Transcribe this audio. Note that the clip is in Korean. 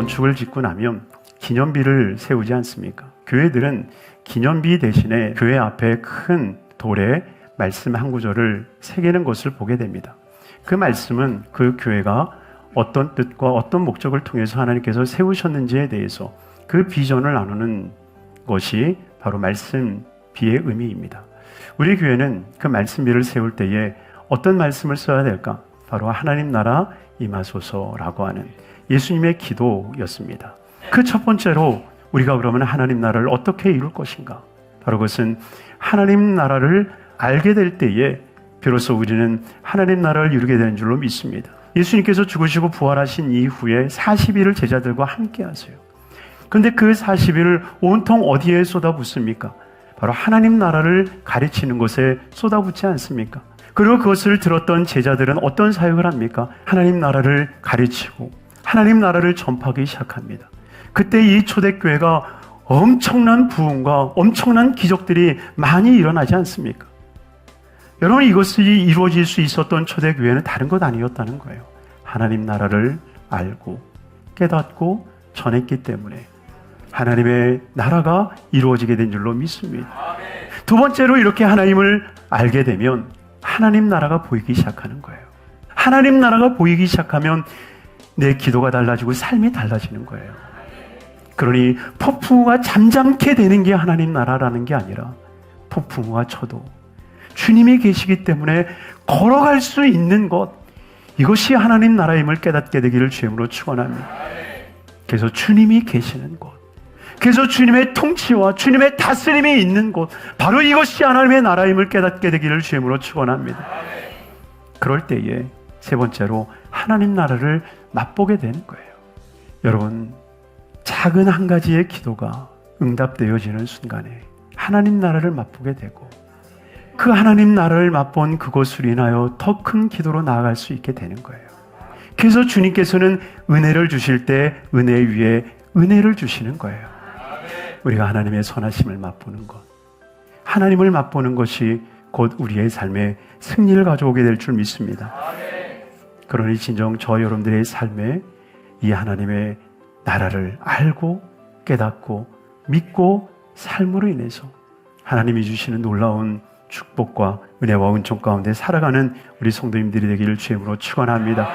건축을 짓고 나면 기념비를 세우지 않습니까? 교회들은 기념비 대신에 교회 앞에 큰 돌에 말씀 한 구절을 새기는 것을 보게 됩니다. 그 말씀은 그 교회가 어떤 뜻과 어떤 목적을 통해서 하나님께서 세우셨는지에 대해서 그 비전을 나누는 것이 바로 말씀 비의 의미입니다. 우리 교회는 그 말씀비를 세울 때에 어떤 말씀을 써야 될까? 바로 하나님 나라 임하소서라고 하는 예수님의 기도였습니다. 그 첫 번째로 우리가 그러면 하나님 나라를 어떻게 이룰 것인가? 바로 그것은 하나님 나라를 알게 될 때에 비로소 우리는 하나님 나라를 이루게 되는 줄로 믿습니다. 예수님께서 죽으시고 부활하신 이후에 40일을 제자들과 함께 하세요. 그런데 그 40일을 온통 어디에 쏟아붓습니까? 바로 하나님 나라를 가르치는 것에 쏟아붓지 않습니까? 그리고 그것을 들었던 제자들은 어떤 사역을 합니까? 하나님 나라를 가르치고 하나님 나라를 전파하기 시작합니다. 그때 이 초대교회가 엄청난 부흥과 엄청난 기적들이 많이 일어나지 않습니까? 여러분 이것이 이루어질 수 있었던 초대교회는 다른 것 아니었다는 거예요. 하나님 나라를 알고 깨닫고 전했기 때문에 하나님의 나라가 이루어지게 된 줄로 믿습니다. 두 번째로 이렇게 하나님을 알게 되면 하나님 나라가 보이기 시작하는 거예요. 하나님 나라가 보이기 시작하면 내 기도가 달라지고 삶이 달라지는 거예요. 그러니 폭풍우가 잠잠케 되는 게 하나님 나라라는 게 아니라 폭풍우가 쳐도 주님이 계시기 때문에 걸어갈 수 있는 것 이것이 하나님 나라임을 깨닫게 되기를 주임으로 축원합니다. 그래서 주님이 계시는 곳 그래서 주님의 통치와 주님의 다스림이 있는 곳 바로 이것이 하나님의 나라임을 깨닫게 되기를 주임으로 축원합니다. 그럴 때에 세 번째로 하나님 나라를 맛보게 되는 거예요. 여러분 작은 한 가지의 기도가 응답되어지는 순간에 하나님 나라를 맛보게 되고 그 하나님 나라를 맛본 그것으로 인하여 더 큰 기도로 나아갈 수 있게 되는 거예요. 그래서 주님께서는 은혜를 주실 때 은혜 위에 은혜를 주시는 거예요. 우리가 하나님의 선하심을 맛보는 것. 하나님을 맛보는 것이 곧 우리의 삶에 승리를 가져오게 될 줄 믿습니다. 그러니 진정 저 여러분들의 삶에 이 하나님의 나라를 알고 깨닫고 믿고 삶으로 인해서 하나님이 주시는 놀라운 축복과 은혜와 은총 가운데 살아가는 우리 성도님들이 되기를 주임으로 축원합니다.